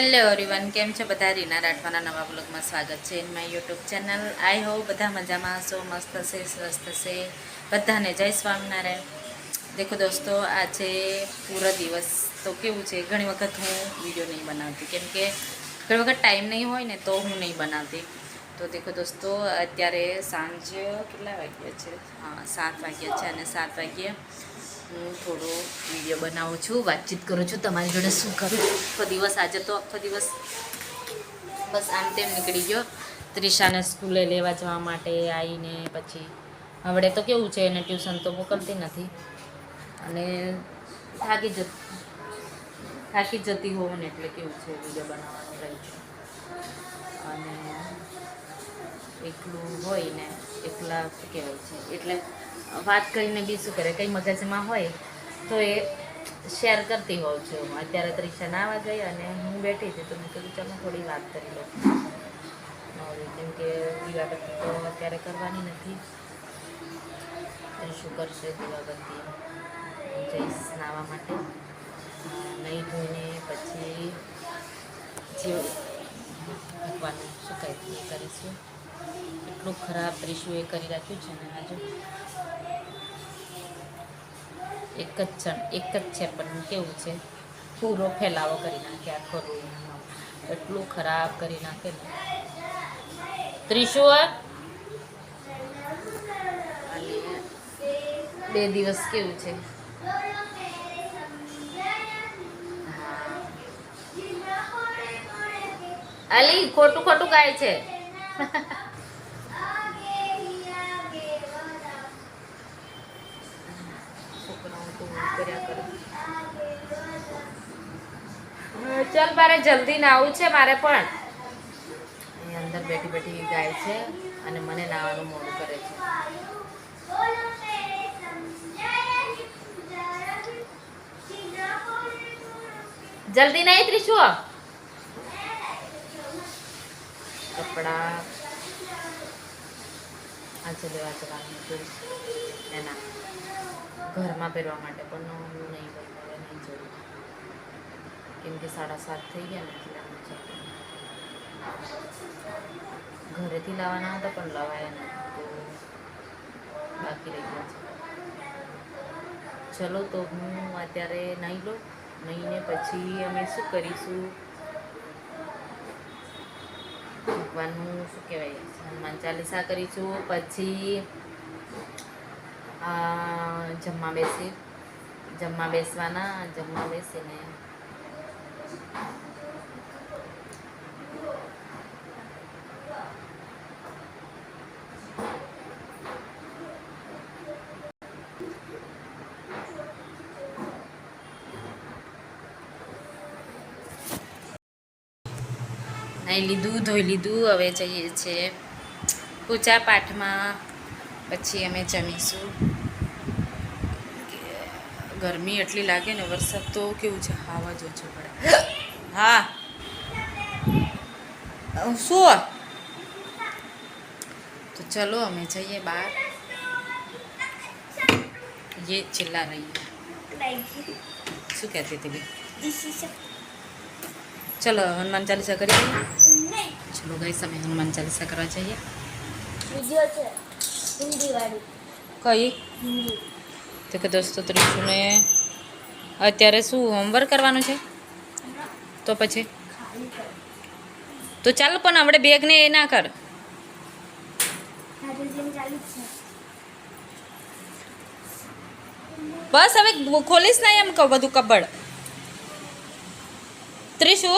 Hello everyone કેમ છો બધા? રીના રાઠવાના નવા બ્લોગમાં સ્વાગત છે માય યુટ્યુબ ચેનલ આઈ હો બધા મજામાં હશો, મસ્ત હશે, સ્વસ્થ હશે. બધાને જય સ્વામિનારાયણ. દેખો દોસ્તો, આજે પૂરો દિવસ તો કેવું છે, ઘણી વખત હું વીડિયો નહીં બનાવતી. કેમ કે ઘણી વખત ટાઈમ નહીં હોય ને તો હું નહીં બનાવતી. તો દેખો દોસ્તો, અત્યારે સાંજ કેટલા વાગ્યા છે? હા, સાત વાગ્યા છે અને સાત વાગ્યે હું થોડો વીડિયો બનાવું છું, વાતચીત કરું છું, તમારી જોડે શું કરું? આખો દિવસ, આજે તો આખો દિવસ બસ આમ તેમ નીકળી ગયો. ત્રિષાને સ્કૂલે લેવા જવા માટે આવીને પછી હવડે તો કેવું છે, એને ટ્યુશન તો મોકલતી નથી. અને થાકી જ થાકી જતી હોઉં ને એટલે કેવું છે, વીડિયો બનાવવાનું રહે છે. અને એકલું હોય ને એકલા શું કહેવાય છે? એટલે વાત કરીને બી શું કરે, કંઈ મગજમાં હોય તો એ શેર કરતી હોઉં છું. હું અત્યારે ત્રિષા નાવા ગઈ અને હું બેઠી હતી તો મેં કીધું ચાલો થોડી વાત કરી લઉં. કેમ કે દીવાબત્તી તો અત્યારે કરવાની નથી. શું કરશે દીવાબત્તી જઈશ નાવા માટે. નહીં ધોઈને પછી જે ભગવાનનું શું કહે કરીશું. એટલું ખરાબ ત્રીસું એ કરી રાખ્યું છે ને આજે. એક જ છે એક જ છે, પણ કેવું છે? પૂરો ફેલાવો કરી નાખે આખો એટલું ખરાબ કરી નાખે ને. અને બે દિવસ કેવું છે? અલી, ખોટું ખોટું ગાય છે છોકરાઓ તો ઊંઘ કર્યા કરે હા, ચાલ મારે જલ્દી નાવું છે મારે પણ. એની અંદર બેઠી બેઠી ગાય છે અને મને નાવાનું મોડું કરે છે. જલ્દી નહીં ત્રીસુ કપડા. આજે લેવા જવાનું એના. ઘરમાં પહેરવા માટે પણ નહીં નહીં જવું કેમ કે સાડા સાત થઈ ગયા નથી નહીં. ઘરેથી લાવવાના હતા પણ લવાયા નહીં, તો બાકી રહી ગયા છે. ચલો તો હું અત્યારે નહીં લઉં નહીંને પછી અમે શું કરીશું? ભગવાનનું શું કહેવાય? હનુમાન ચાલીસા કરીશું, પછી જમવા બેસી જમવા બેસવાના, જમવા બેસીને નાઈ લીધું ધોઈ લીધું હવે જઈએ છીએ પૂજા પાઠમાં પછી અમે જમીશું ગરમી એટલી લાગે ને વરસાદ તો કેવું છે હાવા જ ઓછો પડે હા અ, શું તો ચલો અમે જઈએ બહાર ये चिल्ला रही है શું કહેતી હતી બી ચલો હનુમાન ચાલીસા કરીએ. ચલો ગાઈસ અમે હનુમાન ચાલીસા કરવા જઈએ. કઈ? તો કે દોસ્તો ત્રીસુને અત્યારે શું હોમવર્ક કરવાનું છે? તો પછી? તો ચાલ પણ આપણે બેગને એ ના કર. બસ હવે ખોલીશ ને એમ કહું બધું કબડ. ત્રીસુ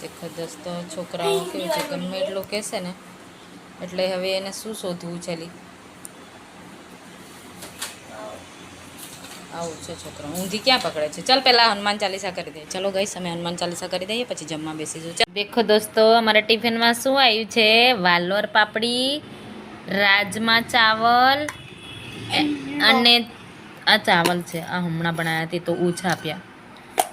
દેખો દોસ્તો છોકરાઓ કેવું છે ગમે એટલું કહેશે ને એટલે હવે એને શું શોધવું ચાલી આવું છે છોકરો. ઊંધી ક્યાં પકડે છે? ચાલ પહેલાં હનુમાન ચાલીસા કરી દઈએ ચલો ગઈ અમે હનુમાન ચાલીસા કરી દઈએ પછી જમવા બેસીશું ચાલ. દેખો દોસ્તો અમારા ટિફિનમાં શું આવ્યું છે? વાલોર પાપડી રાજમા ચાવલ અને આ ચાવલ છે. આ હમણાં બનાવ્યા તે તો ઓછા આપ્યા.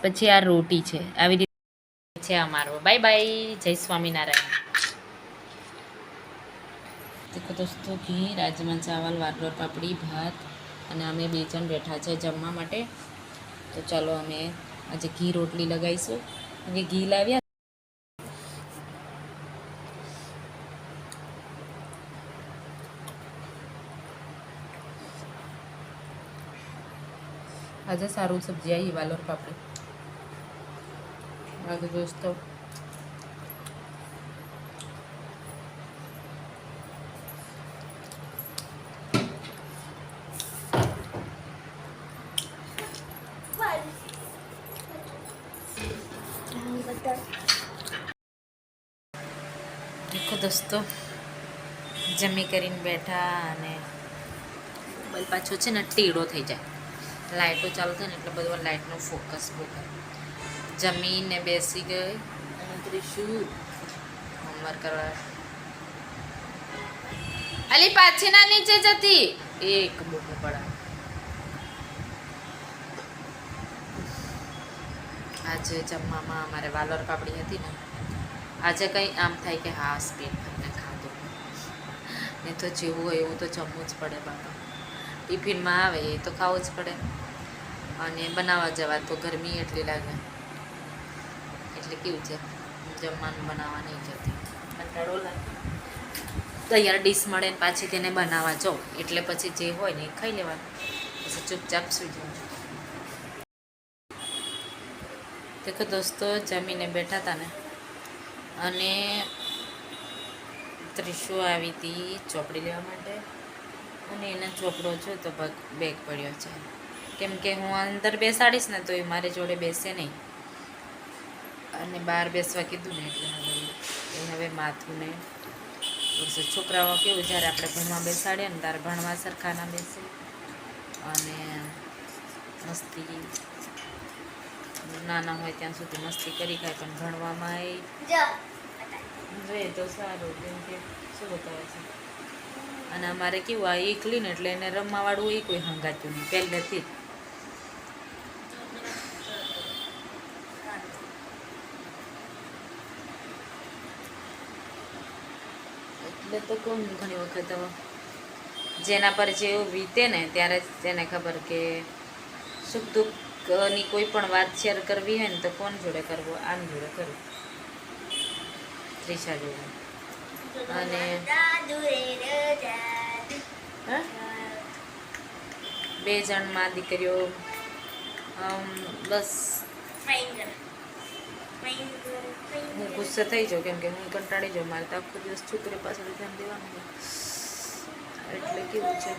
પછી આ રોટી છે. આવી રીતે છે અમારો. બાય બાય જય સ્વામિનારાયણ. દેખો દોસ્તો, ઘી, રાજમા ચાવલ વાલોર પાપડી, ભાત અને અમે બે જણ બેઠા છે જમવા માટે. તો ચાલો અમે આજે ઘી રોટલી લગાવીશું. અને ઘી લાવ્યા. આજે સારું સબ્જી આવી, વાલોર પાપડી. આજે દોસ્તો દોસ્તો જમી કરીને બેઠા અને મોબાઈલ પાછો છે ને ટીડો થઈ જાય લાઇટો ચાલુ થાય ને એટલે બધું લાઇટનો ફોકસ બહુ કરે જમીને બેસી ગઈ. અને ત્રીશું હોમવર્ક કરવા. અલી પાછી ના નીચે જતી. એક બૂમો પડા આજે જમવામાં અમારે વાલોર પાપડી હતી ને. આજે કંઈ આમ થાય કે હા સ્પીડ કરીને ખાધું. નહીં તો જેવું હોય એવું તો જમવું જ પડે બાપા. ટિફિનમાં આવે એ તો ખાવું જ પડે. અને બનાવવા જવા તો ગરમી એટલી લાગે. એટલે કેવું છે? જમવાનું બનાવવા નહીં જતી. કંટાળો લાગે. તૈયાર ડીશ મળે ને પાછી તેને બનાવવા જાઉં એટલે પછી જે હોય ને એ ખાઈ લેવાનું. પછી ચૂપચાપ સુઈ જવું દેખો દોસ્તો જમીને બેઠા હતા ને. અને ત્રિશુ આવી હતી ચોપડી લેવા માટે. અને એને ચોપડો જો તો બેગ પડ્યો છે. કેમ કે હું અંદર બેસાડીશ ને તો એ મારી જોડે બેસે નહીં. અને બહાર બેસવા કીધું ને એટલે હવે એ હવે માથું ને ઉડશે. છોકરાઓ કેવું જ્યારે આપણે ભણવા બેસાડીએ ને ત્યારે ભણવા સરખાના બેસે. અને મસ્તી નાના હોય ત્યાં સુધી મસ્તી કરી ખાય પણ ભણવામાં એ રહે તો સારું કેમ કે શું બતાવે છે? અને અમારે કેવું આ એકલી ને એટલે એને રમવાવાળું એ કોઈ હંગાતું નહીં પહેલેથી જ. એટલે તો કહું ઘણી વખત જેના પર જેવું વીતે ને, ત્યારે જ તેને ખબર કે સુખ દુઃખની કોઈ પણ વાત શેર કરવી હોય ને, તો કોણ જોડે કરવો? આમ જોડે કરવું. ત્રીસા જોડે. અને? બે જણમાં દીકરીઓ બસ. હું ગુસ્સે થઈ જાઉં કેમ કે હું કંટાળી જાઉં. મારે તો આખો દિવસ છોકરી પાછળ ધ્યાન દેવાનું એટલે કેવું છે?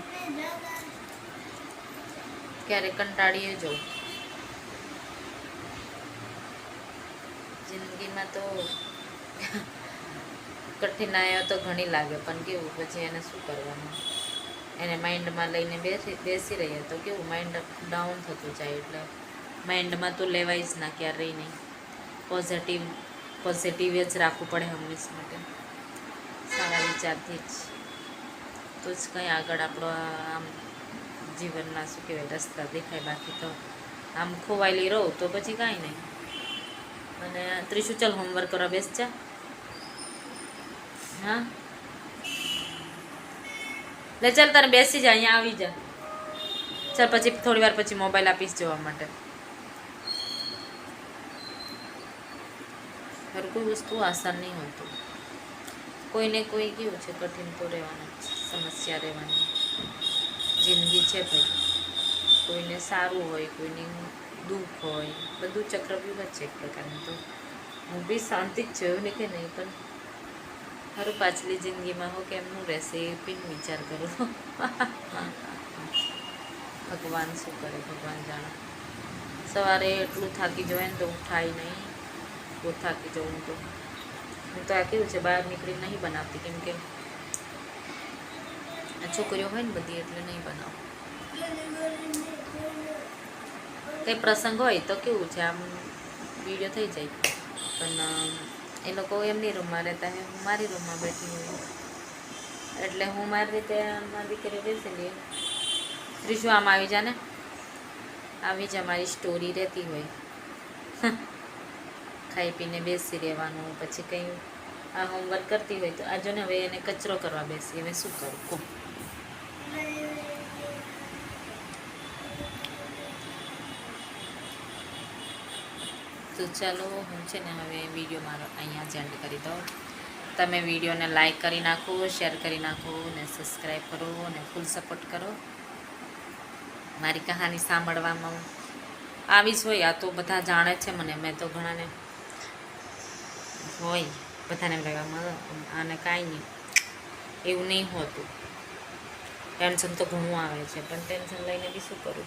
ક્યારેક કંટાળીએ જાઉં. જિંદગીમાં તો કઠિનાઈઓ તો ઘણી લાગે, પણ કેવું? પછી એને શું કરવાનું? એને માઇન્ડમાં લઈને બેસી બેસી રહીએ તો કેવું? માઇન્ડ ડાઉન થતું જાય, એટલે માઇન્ડમાં તો લેવાય જ ના, ક્યારેય નહીં. પોઝિટિવ પોઝિટિવ જ રાખવું પડે હંમેશા માટે. સારા વિચારથી જ. તો જ કંઈ આગળ આપણો આમ જીવનના શું કહેવાય, રસ્તા દેખાય બાકી તો. આમ ખોવાયેલી રહું તો પછી કાંઈ નહીં. અને ત્રીસું ચાલ હોમવર્ક કરવા બેસજા હા? લે ચાલ તારે બેસી જા, અહીંયા આવી જા. ચાલ પછી થોડી વાર પછી મોબાઈલ આપીશ જોવા માટે. હર કોઈ વસ્તુ આસાન નહીં હોતું. કોઈને કોઈ કેવું છે, કઠિન તો રહેવાનું સમસ્યા રહેવાની. જિંદગી છે ભાઈ. કોઈને સારું હોય, કોઈને દુઃખ હોય, બધું ચક્રવ્યૂહ જ છે એક પ્રકારનું તો. હું બી શાંતિ જ જોયું ને કે નહીં, પણ મારું પાછલી જિંદગીમાં હું કેમનું રહેશે એ હું વિચાર કરો. ભગવાન શું કરે, ભગવાન જાણે. સવારે એટલું થાકી જવાય ને તો ઉઠાય નહીં. બહુ થાકી જવું તો. હું તો આ કેવું છે, બહાર નીકળી નહીં બનાવતી, કેમ કે છોકરીઓ હોય ને બધી એટલે નહીં બનાવું. કંઈ પ્રસંગ હોય તો કેવું છે, આમ વીડિયો થઈ જાય. પણ એ લોકો એમની રૂમમાં રહેતા હું મારી રૂમમાં બેઠી હોય. એટલે હું મારી રીતે મારી દીકરી બેસેલી. ત્રીજું આમ આવી જાને, આવી જ અમારી સ્ટોરી રહેતી હોય. ખાઈ પીને બેસી રહેવાનું, પછી કંઈ આ હોમવર્ક કરતી હોય તો આ જો ને હવે એને કચરો કરવા બેસી હવે શું કરું? કહું. તો ચાલો, હું છે ને હવે વીડિયો મારો અહીંયા જ એન્ડ કરી દઉં. તમે વિડીયોને લાઇક કરી નાખો શેર કરી નાખો ને સબસ્ક્રાઈબ કરો અને ફૂલ સપોર્ટ કરો. મારી કહાની સાંભળવામાં આવી જ હોય, આ તો બધા જાણે છે મને, મેં તો ઘણાને હોય, બધાને "આમાં આને કાંઈ નહીં. એવું નહીં હોતું. ટેન્શન તો ઘણું આવે છે, પણ ટેન્શન લઈને બી શું કરું?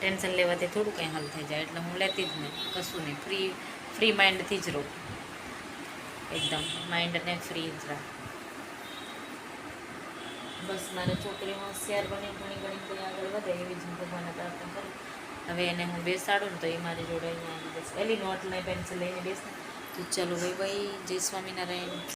ટેન્શન લેવાથી થોડું કંઈ હલ થઈ જાય, એટલે હું લેતી જ નહીં, કશું નહીં. ફ્રી ફ્રી માઇન્ડથી જ રહું. એકદમ માઇન્ડને ફ્રી જ રાખ. બસ મારે છોકરી હોશિયાર બની ઘણી ઘણી કોઈ આગળ વધે એવી જ ભગવાનને પ્રાર્થના કરું. હવે એને હું બેસાડું ને તો એ મારી જોડે અહીંયા આવી જશે એલી નોટ લઈ પેન્સિલ લઈને બેસે. તો ચાલો ભાઈ ભાઈ જય સ્વામિનારાયણ.